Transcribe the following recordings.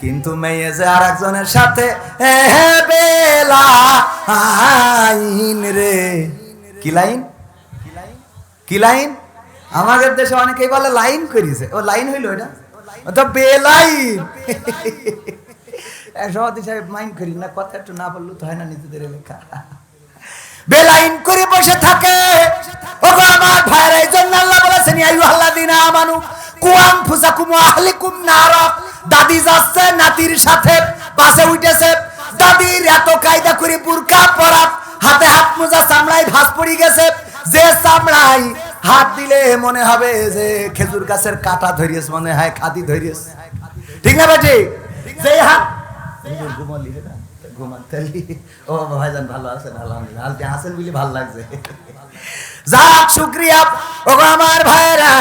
কিন্তু মেয়ে যে আর একজনের সাথে বেলা, আইন রে। কি লাইন? কি আমাদের দেশে অনেকেই বলে লাইন করিছে ও লাইন হইল এটা? তো বেলাইন সভাপতি সাহেব মাইন্ড করি না, কথা একটু না বলল তো হয় না নিজেদের লেখা। বেলাইন করে বসে থাকে। ওগো আমার ভাইয়ের এই জন্য আল্লাহ বলেছেন আইয়ু আল্লাহ দিনা আমানু কুয়াম ফুসাকুম আহলিকুম নার। দাদি যাচ্ছে নাতির সাথে পাশে উঠেছে। দাদির এত কায়দা করে বুরকা পরা হাতে হাত মোজা চামড়ায় ভাস পড়ে গেছে। যে চামড়ায় হাত দিলে মনে হবে যে খেজুর গাছের কাটা ধরিয়েছ মনে হয় খাদি ধরিয়েছ। ঠিক না বেটি? যে হাত ঘুমালি? ঘুমাতেলি ও ভাইজান ভালো আছেন? আলহামদুলিল্লাহ। আপনি আছেন বলে ভালো লাগছে। যাক শুক্রিয়া। ও আমার ভাইরা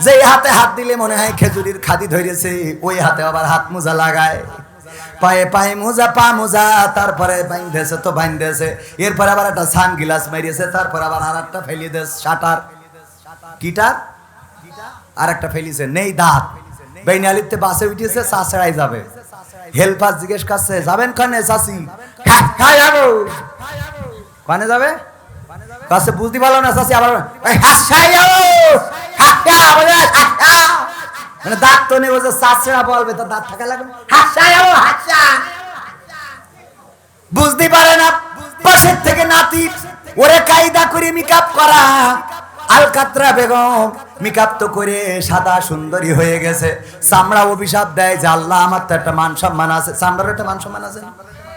যে হাতে হাত দিলে মনে হয় খেজুরির খাদি ধরেছে ওই হাতে আবার হাত মোজা লাগায়। পায়ে পায়ে মোজা পা মোজা তারপরে বাইন্ধেছে তো বাইন্ধেছে এরপরে আবার একটা সান গিলাস মারিয়েছে তারপর আবার আর একটা ফেলিয়ে দেশ শাটার। কিটার আর একটা ফেলিছে নেই দাঁত। বেইনালিতে বাসে উঠেছে চাষড়াই যাবে। হেল্পার জিজ্ঞেস করছে যাবেন কানে চাষি হ্যাঁ যাব কানে যাবে? কাছে বুঝতে পারল না চাষি আবার "এই, হাসাই যাব মানে দাঁত তো নেই বলছে চাষড়া বলবে, তো দাঁত থাকা লাগবে। হাসা যাব হাসা। বুঝতে পারে না, পাশের থেকে নাতি, ওরে কায়দা করে মেকআপ করা। আলকাত্রা বেগম, মেকআপ তো করে সাদা সুন্দরী হয়ে গেছে। চামড়া অভিশাপ দেয় যে আল্লাহ, আমার তো একটা মান সম্মান আছে। চামড়ার একটা মান সম্মান আছে?